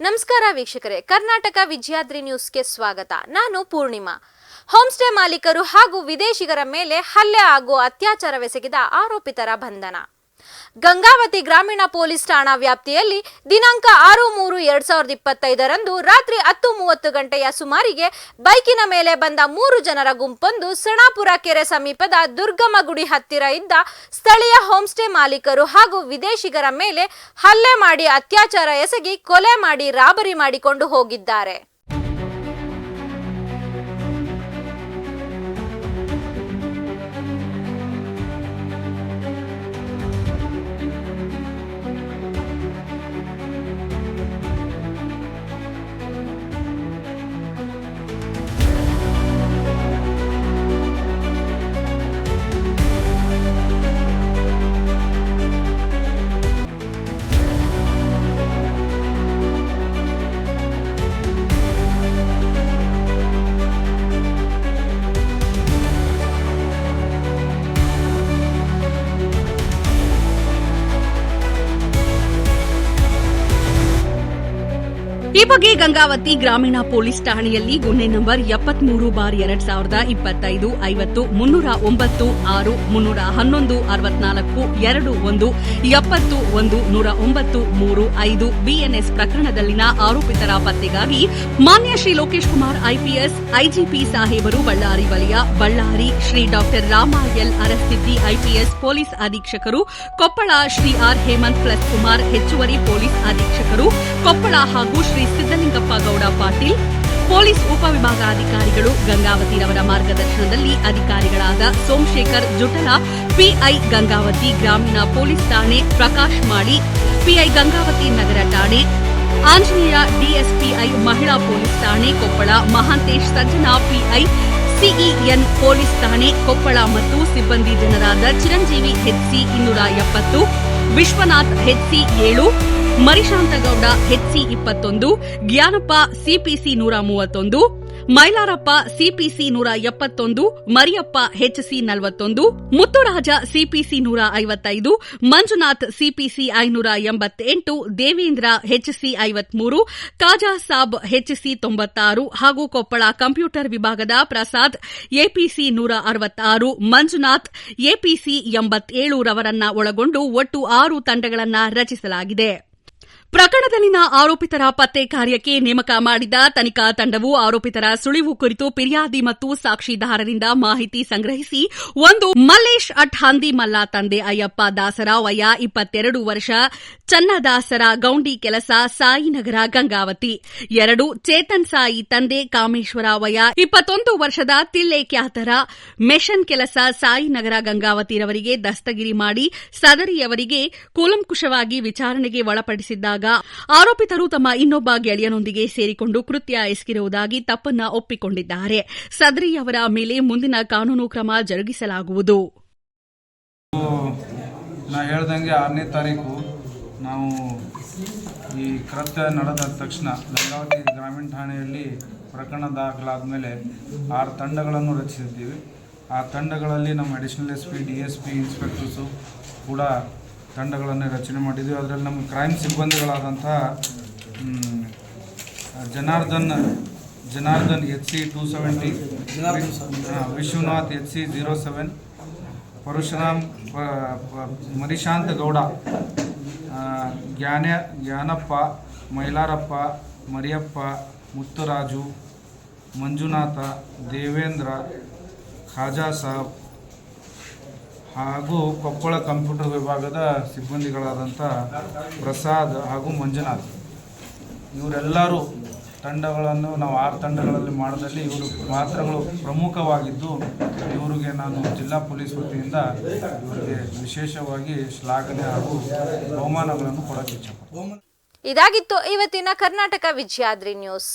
ನಮಸ್ಕಾರ ವೀಕ್ಷಕರೇ, ಕರ್ನಾಟಕ ವಿಜಯಾದ್ರಿ ನ್ಯೂಸ್ಗೆ ಸ್ವಾಗತ. ನಾನು ಪೂರ್ಣಿಮಾ. ಹೋಮ್ಸ್ಟೇ ಮಾಲೀಕರು ಹಾಗೂ ವಿದೇಶಿಗರ ಮೇಲೆ ಹಲ್ಲೆ ಹಾಗೂ ಅತ್ಯಾಚಾರವೆಸಗಿದ ಆರೋಪಿತರ ಬಂಧನ. ಗಂಗಾವತಿ ಗ್ರಾಮೀಣ ಪೊಲೀಸ್ ಠಾಣಾ ವ್ಯಾಪ್ತಿಯಲ್ಲಿ ದಿನಾಂಕ ಆರು ಮೂರು ಎರಡ್ ಸಾವಿರದ ಇಪ್ಪತ್ತೈದರಂದು ರಾತ್ರಿ ಹತ್ತು ಮೂವತ್ತು ಗಂಟೆಯ ಸುಮಾರಿಗೆ ಬೈಕಿನ ಮೇಲೆ ಬಂದ ಮೂರು ಜನರ ಗುಂಪೊಂದು ಸಣಾಪುರ ಕೆರೆ ಸಮೀಪದ ದುರ್ಗಮ ಗುಡಿ ಹತ್ತಿರ ಇದ್ದ ಸ್ಥಳೀಯ ಹೋಮ್ಸ್ಟೇ ಮಾಲೀಕರು ಹಾಗೂ ವಿದೇಶಿಗರ ಮೇಲೆ ಹಲ್ಲೆ ಮಾಡಿ ಅತ್ಯಾಚಾರ ಎಸಗಿ ಕೊಲೆ ಮಾಡಿ ರಾಬರಿ ಮಾಡಿಕೊಂಡು ಹೋಗಿದ್ದಾರೆ. ಈ ಬಗ್ಗೆ ಗಂಗಾವತಿ ಗ್ರಾಮೀಣ ಪೊಲೀಸ್ ಠಾಣೆಯಲ್ಲಿ ಗುನ್ನೆ ನಂಬರ್ ಎಪ್ಪತ್ಮೂರು ಬಾರ್ ಎರಡ್ ಸಾವಿರದ ಇಪ್ಪತ್ತೈದು, ಐವತ್ತು, ಮುನ್ನೂರ ಒಂಬತ್ತು, ಆರು, ಮುನ್ನೂರ ಹನ್ನೊಂದು, ಅರವತ್ನಾಲ್ಕು, ಎರಡು, ಒಂದು, ಎಪ್ಪತ್ತು, ಒಂದು, ನೂರ ಒಂಬತ್ತು, ಮೂರು, ಐದು ಬಿಎನ್ಎಸ್ ಪ್ರಕರಣದಲ್ಲಿನ ಆರೋಪಿತರ ಪತ್ತೆಗಾಗಿ ಮಾನ್ಯ ಶ್ರೀ ಲೋಕೇಶ್ ಕುಮಾರ್ ಐಪಿಎಸ್, ಐಜಿಪಿ ಸಾಹೇಬರು ಬಳ್ಳಾರಿ ವಲಯ, ಬಳ್ಳಾರಿ ಶ್ರೀ ಡಾಕ್ಟರ್ ರಾಮ ಎಲ್ ಅರಸ್ತಿದ್ದಿ ಐಪಿಎಸ್ ಪೊಲೀಸ್ ಅಧೀಕ್ಷಕರು, ಕೊಪ್ಪಳ ಶ್ರೀ ಆರ್ ಹೇಮಂತ್ ಪ್ಲಸ್ ಕುಮಾರ್ ಹೆಚ್ಚುವರಿ ಪೊಲೀಸ್ ಅಧೀಕ್ಷಕರು, ಕೊಪ್ಪಳ ಹಾಗೂ ಶ್ರೀ ಸಿದ್ದಲಿಂಗಪ್ಪ ಗೌಡ ಪಾಟೀಲ್, ಪೊಲೀಸ್ ಉಪವಿಭಾಗಾಧಿಕಾರಿಗಳು ಗಂಗಾವತಿರವರ ಮಾರ್ಗದರ್ಶನದಲ್ಲಿ ಅಧಿಕಾರಿಗಳಾದ ಸೋಮಶೇಖರ್ ಜುಟಲ, ಪಿಐ ಗಂಗಾವತಿ ಗ್ರಾಮೀಣ ಪೊಲೀಸ್ ಠಾಣೆ ಪ್ರಕಾಶ್ ಮಾಡಿ ಪಿಐ ಗಂಗಾವತಿ ನಗರ ಠಾಣೆ, ಆಂಜನೇಯ ಡಿಎಸ್ಪಿಐ ಮಹಿಳಾ ಪೊಲೀಸ್ ಠಾಣೆ Koppal, Mahantesh Sajjana PI, CEN police ಠಾಣೆ ಕೊಪ್ಪಳ ಮತ್ತು ಸಿಬ್ಬಂದಿ ಜನರಾದ ಚಿರಂಜೀವಿ ಹೆಚ್ಸಿ ಇನ್ನೂರ ಎಪ್ಪತ್ತು ವಿಶ್ವನಾಥ್ ಹೆಚ್ಸಿ ಏಳು ಮರಿಶಾಂತಗೌಡ ಹೆಚ್ಸಿ ಇಪ್ಪತ್ತೊಂದು ಜ್ಞಾನಪ್ಪ ಸಿಪಿಸಿ ನೂರ ಮೂವತ್ತೊಂದು ಮೈಲಾರಪ್ಪ ಸಿಪಿಸಿ ನೂರ ಎಪ್ಪತ್ತೊಂದು, ಮರಿಯಪ್ಪ ಹೆಚ್ಸಿ ನಲವತ್ತೊಂದು, ಮುತ್ತುರಾಜ ಸಿಪಿಸಿ ನೂರ ಐವತ್ತೈದು, ಮಂಜುನಾಥ್ ಸಿಪಿಸಿ ಐನೂರ ಎಂಬತ್ತೆಂಟು, ದೇವೇಂದ್ರ ಹೆಚ್ಸಿ ಐವತ್ಮೂರು, ಕಾಜಾ ಸಾಬ್ ಹೆಚ್ಸಿ ತೊಂಬತ್ತಾರು ಹಾಗೂ ಕೊಪ್ಪಳ ಕಂಪ್ಯೂಟರ್ ವಿಭಾಗದ ಪ್ರಸಾದ್ ಎಪಿಸಿ ನೂರ ಅರವತ್ತಾರು, ಮಂಜುನಾಥ್ ಎಪಿಸಿ ಎಂಬತ್ತೇಳು ರವರನ್ನ ಒಳಗೊಂಡು ಒಟ್ಟು ಆರು ತಂಡಗಳನ್ನು ರಚಿಸಲಾಗಿದೆ. ಪ್ರಕರಣದಲ್ಲಿನ ಆರೋಪಿತರ ಪತ್ತೆ ಕಾರ್ಯಕ್ಕೆ ನೇಮಕ ಮಾಡಿದ ತನಿಖಾ ತಂಡವು ಆರೋಪಿತರ ಸುಳಿವು ಕುರಿತು ಫಿರ್ಯಾದಿ ಮತ್ತು ಸಾಕ್ಷಿದಾರರಿಂದ ಮಾಹಿತಿ ಸಂಗ್ರಹಿಸಿ, ಒಂದು ಮಲ್ಲೇಶ್ ಅಟ್ ಹಂದಿಮಲ್ಲ ತಂದೆ ಅಯ್ಯಪ್ಪ ದಾಸರ ವಯ ಇಪ್ಪತ್ತೆರಡು ವರ್ಷ ಚನ್ನದಾಸರ ಗೌಂಡಿ ಕೆಲಸ, ಸಾಯಿನಗರ ಗಂಗಾವತಿ. ಎರಡು, ಚೇತನ್ ಸಾಯಿ ತಂದೆ ಕಾಮೇಶ್ವರ ವಯ ಇಪ್ಪತ್ತೊಂದು ವರ್ಷದ ತಿಲ್ಲೆ ಖ್ಯಾತರ ಮೆಷನ್ ಕೆಲಸ, ಸಾಯಿನಗರ ಗಂಗಾವತಿರವರಿಗೆ ದಸ್ತಗಿರಿ ಮಾಡಿ, ಸದರಿಯವರಿಗೆ ಕೂಲಂಕುಷವಾಗಿ ವಿಚಾರಣೆಗೆ ಒಳಪಡಿಸಿದ್ದಾಗ ಆರೋಪಿತರು ತಮ್ಮ ಇನ್ನೊಬ್ಬ ಗೆಳೆಯನೊಂದಿಗೆ ಸೇರಿಕೊಂಡು ಕೃತ್ಯ ಎಸಗಿರುವುದಾಗಿ ತಪ್ಪನ್ನ ಒಪ್ಪಿಕೊಂಡಿದ್ದಾರೆ. ಸದ್ರಿ ಅವರ ಮೇಲೆ ಮುಂದಿನ ಕಾನೂನು ಕ್ರಮ ಜರುಗಿಸಲಾಗುವುದು. ಹೇಳ್ದಂಗೆ ಆರನೇ ತಾರೀಕು ನಾವು ಈ ಕೃತ್ಯ ನಡೆದ ತಕ್ಷಣ ಗ್ರಾಮೀಣ ಠಾಣೆಯಲ್ಲಿ ಪ್ರಕರಣ ದಾಖಲಾದ ಮೇಲೆ ಆರು ತಂಡಗಳನ್ನು ರಚಿಸಿದ್ದೀವಿ. ಆ ತಂಡಗಳಲ್ಲಿ ನಮ್ಮ additional S P D S P inspectors ಕೂಡ ತಂಡಗಳನ್ನು ರಚನೆ ಮಾಡಿದ್ವಿ. ಅದರಲ್ಲಿ ನಮ್ಮ crime ಸಿಬ್ಬಂದಿಗಳಾದಂಥ Janardhan Janardhan H C two seventy Vishwanath H C zero seven Parashuram Marishanta Gowda Gnana Gnanappa Mailarappa Mariyappa Muthuraju Manjunatha Devendra Khaja Sab ಹಾಗೂ ಕೊಪ್ಪಳ ಕಂಪ್ಯೂಟರ್ ವಿಭಾಗದ ಸಿಬ್ಬಂದಿಗಳಾದಂಥ ಪ್ರಸಾದ್ ಹಾಗೂ ಮಂಜುನಾಥ್. ಇವರೆಲ್ಲರೂ ತಂಡಗಳನ್ನು ನಾವು ಆರು ತಂಡಗಳಲ್ಲಿ ಮಾಡೋದಲ್ಲಿ ಇವರು ಪಾತ್ರಗಳು ಪ್ರಮುಖವಾಗಿದ್ದು, ಇವರಿಗೆ ನಾನು ಜಿಲ್ಲಾ ಪೊಲೀಸ್ ವತಿಯಿಂದ ಇವರಿಗೆ ವಿಶೇಷವಾಗಿ ಶ್ಲಾಘನೆ ಹಾಗೂ ಬಹುಮಾನಗಳನ್ನು ಕೊಡೋಕ್ಕೆ ಇಚ್ಛೆ ಇದಾಗಿತ್ತು ಇವತ್ತಿನ ಕರ್ನಾಟಕ ವಿಜಯಾದ್ರಿ ನ್ಯೂಸ್.